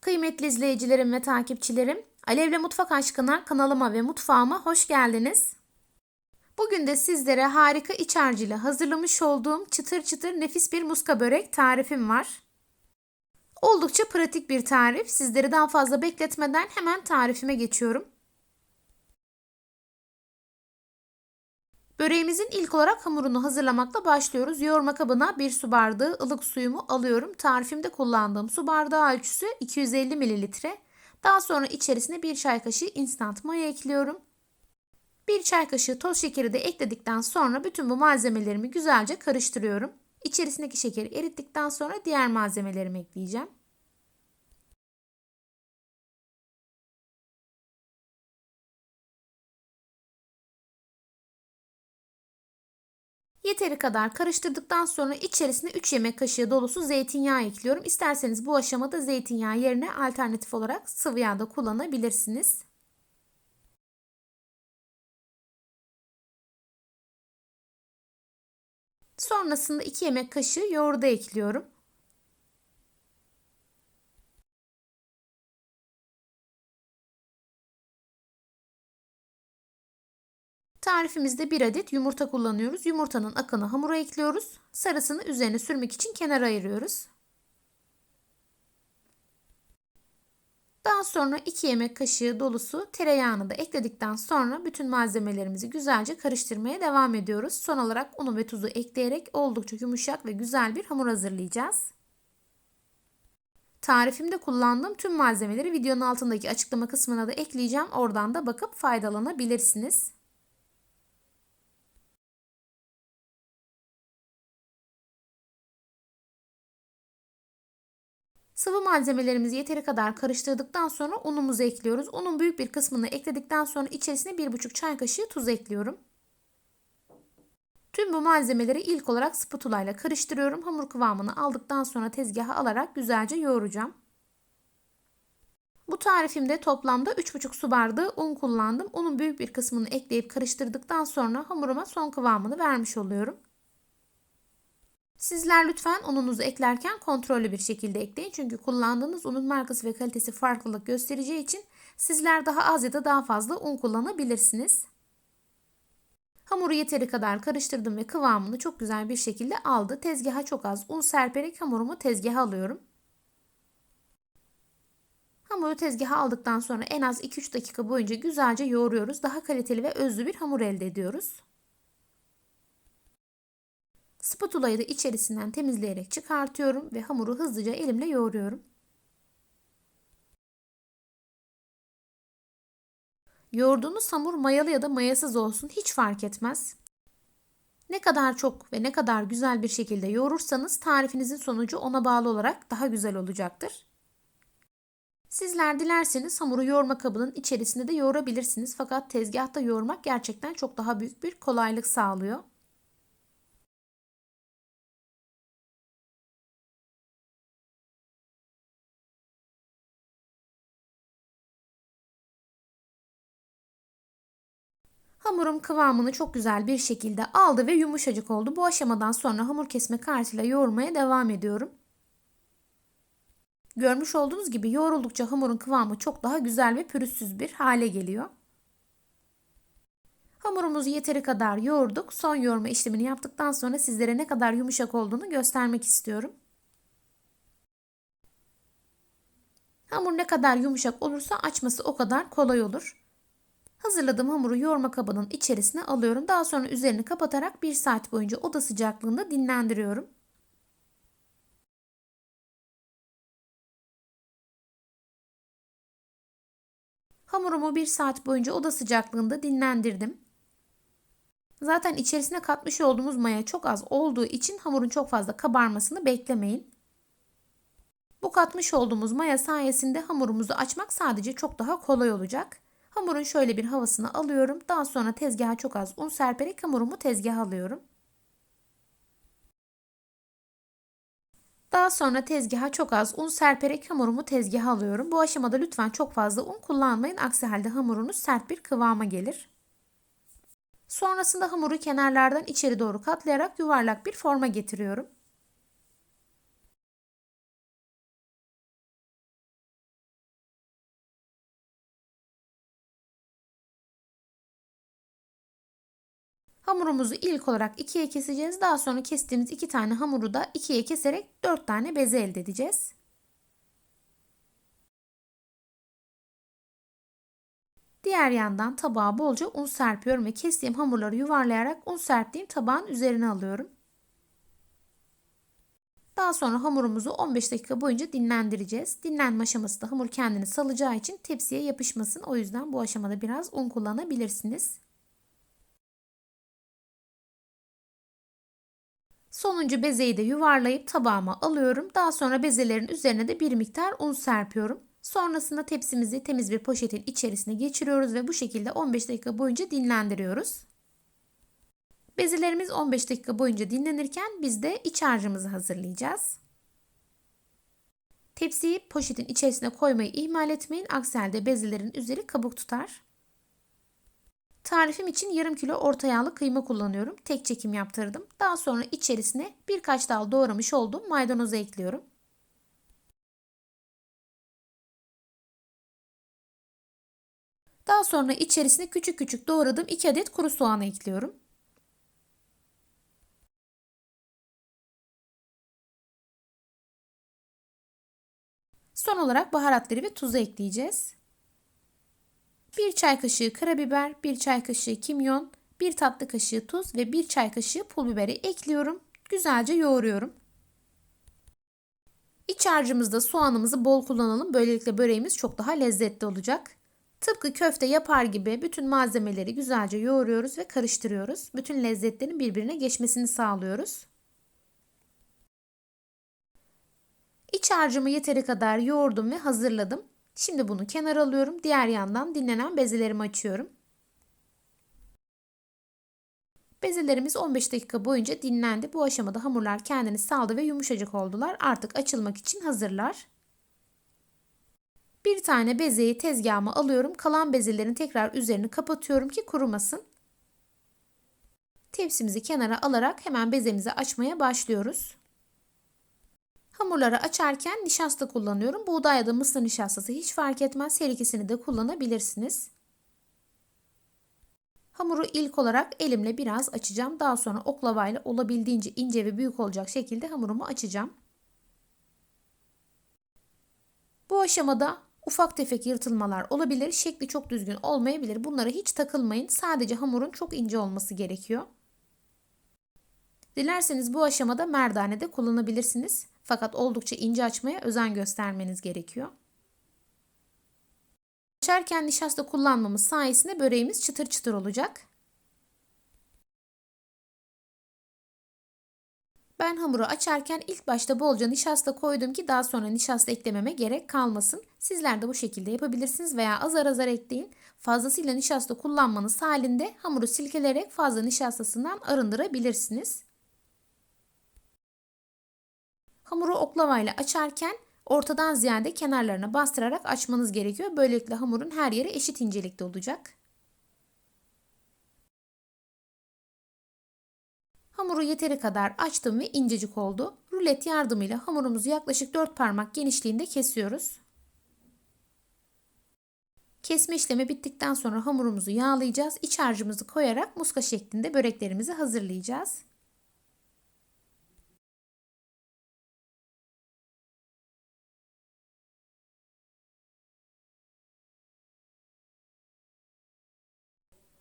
Kıymetli izleyicilerim ve takipçilerim, Alevle Mutfak Aşkına kanalıma ve mutfağıma hoş geldiniz. Bugün de sizlere harika iç harcıyla hazırlamış olduğum çıtır çıtır nefis bir muska börek tarifim var. Oldukça pratik bir tarif. Sizleri daha fazla bekletmeden hemen tarifime geçiyorum. Böreğimizin ilk olarak hamurunu hazırlamakla başlıyoruz. Yoğurma kabına 1 su bardağı ılık suyumu alıyorum. Tarifimde kullandığım su bardağı ölçüsü 250 mililitre. Daha sonra içerisine 1 çay kaşığı instant maya ekliyorum. 1 çay kaşığı toz şekeri de ekledikten sonra bütün bu malzemelerimi güzelce karıştırıyorum. İçerisindeki şekeri erittikten sonra diğer malzemelerimi ekleyeceğim. Yeteri kadar karıştırdıktan sonra içerisine 3 yemek kaşığı dolusu zeytinyağı ekliyorum. İsterseniz bu aşamada zeytinyağı yerine alternatif olarak sıvı yağ da kullanabilirsiniz. Sonrasında 2 yemek kaşığı yoğurdu ekliyorum. Tarifimizde bir adet yumurta kullanıyoruz. Yumurtanın akını hamura ekliyoruz. Sarısını üzerine sürmek için kenara ayırıyoruz. Daha sonra 2 yemek kaşığı dolusu tereyağını da ekledikten sonra bütün malzemelerimizi güzelce karıştırmaya devam ediyoruz. Son olarak unu ve tuzu ekleyerek oldukça yumuşak ve güzel bir hamur hazırlayacağız. Tarifimde kullandığım tüm malzemeleri videonun altındaki açıklama kısmına da ekleyeceğim. Oradan da bakıp faydalanabilirsiniz. Sıvı malzemelerimizi yeteri kadar karıştırdıktan sonra unumuzu ekliyoruz. Unun büyük bir kısmını ekledikten sonra içerisine 1,5 çay kaşığı tuz ekliyorum. Tüm bu malzemeleri ilk olarak spatula ile karıştırıyorum. Hamur kıvamını aldıktan sonra tezgaha alarak güzelce yoğuracağım. Bu tarifimde toplamda 3,5 su bardağı un kullandım. Unun büyük bir kısmını ekleyip karıştırdıktan sonra hamuruma son kıvamını vermiş oluyorum. Sizler lütfen ununuzu eklerken kontrollü bir şekilde ekleyin. Çünkü kullandığınız unun markası ve kalitesi farklılık göstereceği için sizler daha az ya da daha fazla un kullanabilirsiniz. Hamuru yeteri kadar karıştırdım ve kıvamını çok güzel bir şekilde aldı. Tezgaha çok az un serperek hamurumu tezgaha alıyorum. Hamuru tezgaha aldıktan sonra en az 2-3 dakika boyunca güzelce yoğuruyoruz. Daha kaliteli ve özlü bir hamur elde ediyoruz. Spatulayı da içerisinden temizleyerek çıkartıyorum ve hamuru hızlıca elimle yoğuruyorum. Yoğurduğunuz hamur mayalı ya da mayasız olsun hiç fark etmez. Ne kadar çok ve ne kadar güzel bir şekilde yoğurursanız tarifinizin sonucu ona bağlı olarak daha güzel olacaktır. Sizler dilerseniz hamuru yoğurma kabının içerisinde de yoğurabilirsiniz fakat tezgahta yoğurmak gerçekten çok daha büyük bir kolaylık sağlıyor. Hamurum kıvamını çok güzel bir şekilde aldı ve yumuşacık oldu. Bu aşamadan sonra hamur kesme kartıyla yoğurmaya devam ediyorum. Görmüş olduğunuz gibi yoğruldukça hamurun kıvamı çok daha güzel ve pürüzsüz bir hale geliyor. Hamurumuzu yeteri kadar yoğurduk. Son yoğurma işlemini yaptıktan sonra sizlere ne kadar yumuşak olduğunu göstermek istiyorum. Hamur ne kadar yumuşak olursa açması o kadar kolay olur. Hazırladığım hamuru yoğurma kabının içerisine alıyorum. Daha sonra üzerini kapatarak 1 saat boyunca oda sıcaklığında dinlendiriyorum. Hamurumu 1 saat boyunca oda sıcaklığında dinlendirdim. Zaten içerisine katmış olduğumuz maya çok az olduğu için hamurun çok fazla kabarmasını beklemeyin. Bu katmış olduğumuz maya sayesinde hamurumuzu açmak sadece çok daha kolay olacak. Hamurun şöyle bir havasını alıyorum. Daha sonra tezgaha çok az un serperek hamurumu tezgaha alıyorum. Daha sonra tezgaha çok az un serperek hamurumu tezgaha alıyorum. Bu aşamada lütfen çok fazla un kullanmayın. Aksi halde hamurunuz sert bir kıvama gelir. Sonrasında hamuru kenarlardan içeri doğru katlayarak yuvarlak bir forma getiriyorum. Hamurumuzu ilk olarak ikiye keseceğiz. Daha sonra kestiğimiz iki tane hamuru da ikiye keserek dört tane beze elde edeceğiz. Diğer yandan tabağa bolca un serpiyorum ve kestiğim hamurları yuvarlayarak un serptiğim tabağın üzerine alıyorum. Daha sonra hamurumuzu 15 dakika boyunca dinlendireceğiz. Dinlenme aşamasında hamur kendini salacağı için tepsiye yapışmasın. O yüzden bu aşamada biraz un kullanabilirsiniz. Sonuncu bezeyi de yuvarlayıp tabağıma alıyorum. Daha sonra bezelerin üzerine de bir miktar un serpiyorum. Sonrasında tepsimizi temiz bir poşetin içerisine geçiriyoruz ve bu şekilde 15 dakika boyunca dinlendiriyoruz. Bezelerimiz 15 dakika boyunca dinlenirken biz de iç harcımızı hazırlayacağız. Tepsiyi poşetin içerisine koymayı ihmal etmeyin. Aksi halde bezelerin üzeri kabuk tutar. Tarifim için yarım kilo orta yağlı kıyma kullanıyorum. Tek çekim yaptırdım. Daha sonra içerisine birkaç dal doğramış olduğum maydanozu ekliyorum. Daha sonra içerisine küçük küçük doğradığım 2 adet kuru soğan ekliyorum. Son olarak baharatları ve tuzu ekleyeceğiz. 1 çay kaşığı karabiber, 1 çay kaşığı kimyon, 1 tatlı kaşığı tuz ve 1 çay kaşığı pul biberi ekliyorum. Güzelce yoğuruyorum. İç harcımızda soğanımızı bol kullanalım. Böylelikle böreğimiz çok daha lezzetli olacak. Tıpkı köfte yapar gibi bütün malzemeleri güzelce yoğuruyoruz ve karıştırıyoruz. Bütün lezzetlerin birbirine geçmesini sağlıyoruz. İç harcımı yeteri kadar yoğurdum ve hazırladım. Şimdi bunu kenara alıyorum. Diğer yandan dinlenen bezelerimi açıyorum. Bezelerimiz 15 dakika boyunca dinlendi. Bu aşamada hamurlar kendini saldı ve yumuşacık oldular. Artık açılmak için hazırlar. Bir tane bezeyi tezgahıma alıyorum. Kalan bezelerin tekrar üzerini kapatıyorum ki kurumasın. Tepsimizi kenara alarak hemen bezemizi açmaya başlıyoruz. Hamurları açarken nişasta kullanıyorum. Buğday ya da mısır nişastası hiç fark etmez. Her ikisini de kullanabilirsiniz. Hamuru ilk olarak elimle biraz açacağım. Daha sonra oklavayla olabildiğince ince ve büyük olacak şekilde hamurumu açacağım. Bu aşamada ufak tefek yırtılmalar olabilir. Şekli çok düzgün olmayabilir. Bunlara hiç takılmayın. Sadece hamurun çok ince olması gerekiyor. Dilerseniz bu aşamada merdane de kullanabilirsiniz. Fakat oldukça ince açmaya özen göstermeniz gerekiyor. Açarken nişasta kullanmamız sayesinde böreğimiz çıtır çıtır olacak. Ben hamuru açarken ilk başta bolca nişasta koydum ki daha sonra nişasta eklememe gerek kalmasın. Sizler de bu şekilde yapabilirsiniz veya azar azar ekleyin. Fazlasıyla nişasta kullanmanız halinde hamuru silkelerek fazla nişastasından arındırabilirsiniz. Hamuru oklavayla açarken ortadan ziyade kenarlarına bastırarak açmanız gerekiyor. Böylelikle hamurun her yeri eşit incelikte olacak. Hamuru yeteri kadar açtım ve incecik oldu. Rulet yardımıyla hamurumuzu yaklaşık 4 parmak genişliğinde kesiyoruz. Kesme işlemi bittikten sonra hamurumuzu yağlayacağız. İç harcımızı koyarak muska şeklinde böreklerimizi hazırlayacağız.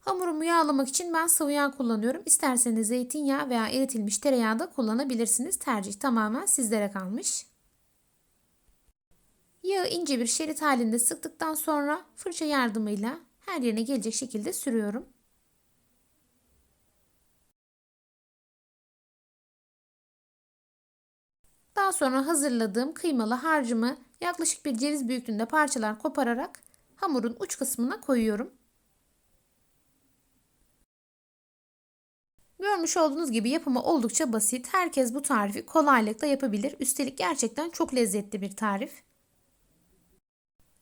Hamurumu yağlamak için ben sıvı yağ kullanıyorum. İsterseniz zeytinyağı veya eritilmiş tereyağı da kullanabilirsiniz. Tercih tamamen sizlere kalmış. Yağı ince bir şerit halinde sıktıktan sonra fırça yardımıyla her yerine gelecek şekilde sürüyorum. Daha sonra hazırladığım kıymalı harcımı yaklaşık bir ceviz büyüklüğünde parçalar kopararak hamurun uç kısmına koyuyorum. Görmüş olduğunuz gibi yapımı oldukça basit. Herkes bu tarifi kolaylıkla yapabilir. Üstelik gerçekten çok lezzetli bir tarif.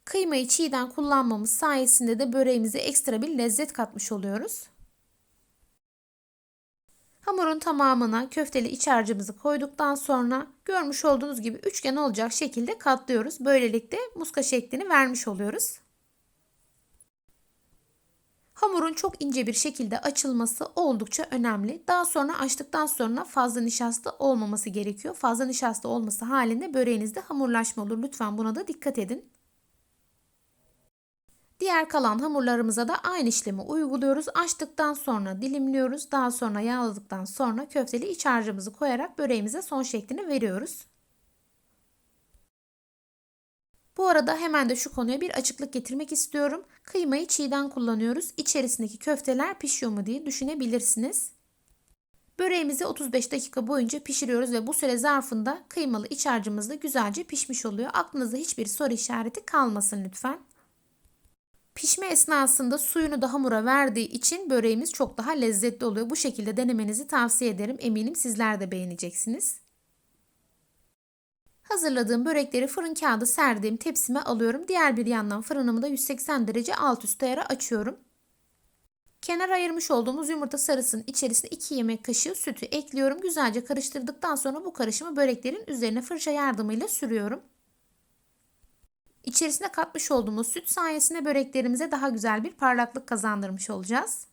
Kıymayı çiğden kullanmamız sayesinde de böreğimize ekstra bir lezzet katmış oluyoruz. Hamurun tamamına köfteli iç harcımızı koyduktan sonra görmüş olduğunuz gibi üçgen olacak şekilde katlıyoruz. Böylelikle muska şeklini vermiş oluyoruz. Hamurun çok ince bir şekilde açılması oldukça önemli. Daha sonra açtıktan sonra fazla nişasta olmaması gerekiyor. Fazla nişasta olması halinde böreğinizde hamurlaşma olur. Lütfen buna da dikkat edin. Diğer kalan hamurlarımıza da aynı işlemi uyguluyoruz. Açtıktan sonra dilimliyoruz. Daha sonra yağladıktan sonra köfteli iç harcımızı koyarak böreğimize son şeklini veriyoruz. Bu arada hemen de şu konuya bir açıklık getirmek istiyorum. Kıymayı çiğden kullanıyoruz. İçerisindeki köfteler pişiyor mu diye düşünebilirsiniz. Böreğimizi 35 dakika boyunca pişiriyoruz ve bu süre zarfında kıymalı iç harcımız da güzelce pişmiş oluyor. Aklınızda hiçbir soru işareti kalmasın lütfen. Pişme esnasında suyunu da hamura verdiği için böreğimiz çok daha lezzetli oluyor. Bu şekilde denemenizi tavsiye ederim. Eminim sizler de beğeneceksiniz. Hazırladığım börekleri fırın kağıdı serdiğim tepsime alıyorum. Diğer bir yandan fırınımı da 180 derece alt üst ayara açıyorum. Kenar ayırmış olduğumuz yumurta sarısının içerisine 2 yemek kaşığı sütü ekliyorum. Güzelce karıştırdıktan sonra bu karışımı böreklerin üzerine fırça yardımıyla sürüyorum. İçerisine katmış olduğumuz süt sayesinde böreklerimize daha güzel bir parlaklık kazandırmış olacağız.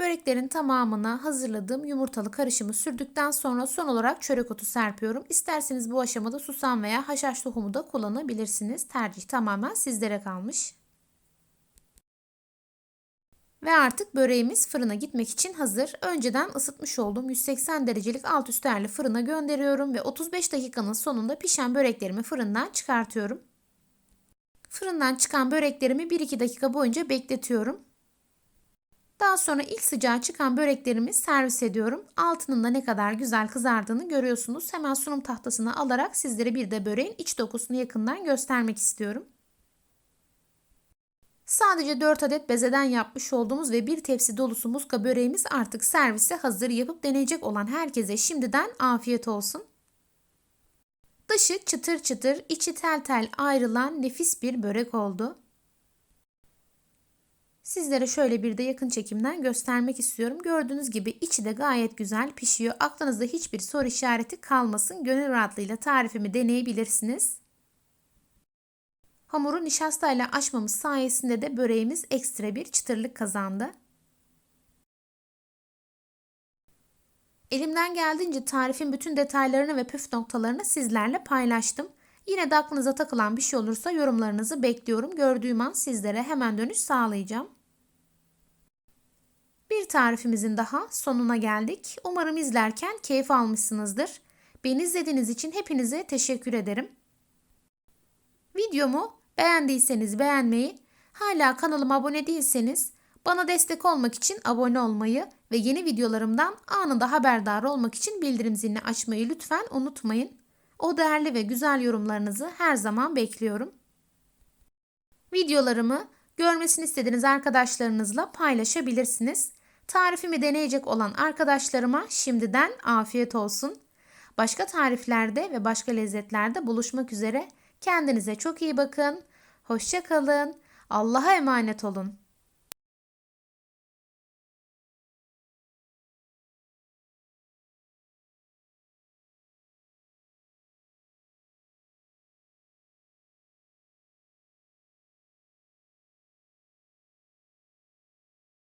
Böreklerin tamamına hazırladığım yumurtalı karışımı sürdükten sonra son olarak çörek otu serpiyorum. İsterseniz bu aşamada susam veya haşhaş tohumu da kullanabilirsiniz. Tercih tamamen sizlere kalmış. Ve artık böreğimiz fırına gitmek için hazır. Önceden ısıtmış olduğum 180 derecelik alt üst fırına gönderiyorum ve 35 dakikanın sonunda pişen böreklerimi fırından çıkartıyorum. Fırından çıkan böreklerimi 1-2 dakika boyunca bekletiyorum. Daha sonra ilk sıcağı çıkan böreklerimi servis ediyorum. Altının da ne kadar güzel kızardığını görüyorsunuz. Hemen sunum tahtasına alarak sizlere bir de böreğin iç dokusunu yakından göstermek istiyorum. Sadece 4 adet bezeden yapmış olduğumuz ve bir tepsi dolusu muska böreğimiz artık servise hazır yapıp deneyecek olan herkese şimdiden afiyet olsun. Dışı çıtır çıtır, içi tel tel ayrılan nefis bir börek oldu. Sizlere şöyle bir de yakın çekimden göstermek istiyorum. Gördüğünüz gibi içi de gayet güzel pişiyor. Aklınızda hiçbir soru işareti kalmasın. Gönül rahatlığıyla tarifimi deneyebilirsiniz. Hamuru nişastayla açmamız sayesinde de böreğimiz ekstra bir çıtırlık kazandı. Elimden geldiğince tarifin bütün detaylarını ve püf noktalarını sizlerle paylaştım. Yine de aklınıza takılan bir şey olursa yorumlarınızı bekliyorum. Gördüğüm an sizlere hemen dönüş sağlayacağım. Bir tarifimizin daha sonuna geldik. Umarım izlerken keyif almışsınızdır. Beni izlediğiniz için hepinize teşekkür ederim. Videomu beğendiyseniz beğenmeyi, hala kanalıma abone değilseniz bana destek olmak için abone olmayı ve yeni videolarımdan anında haberdar olmak için bildirim zilini açmayı lütfen unutmayın. O değerli ve güzel yorumlarınızı her zaman bekliyorum. Videolarımı görmesini istediğiniz arkadaşlarınızla paylaşabilirsiniz. Tarifimi deneyecek olan arkadaşlarıma şimdiden afiyet olsun. Başka tariflerde ve başka lezzetlerde buluşmak üzere. Kendinize çok iyi bakın. Hoşça kalın. Allah'a emanet olun.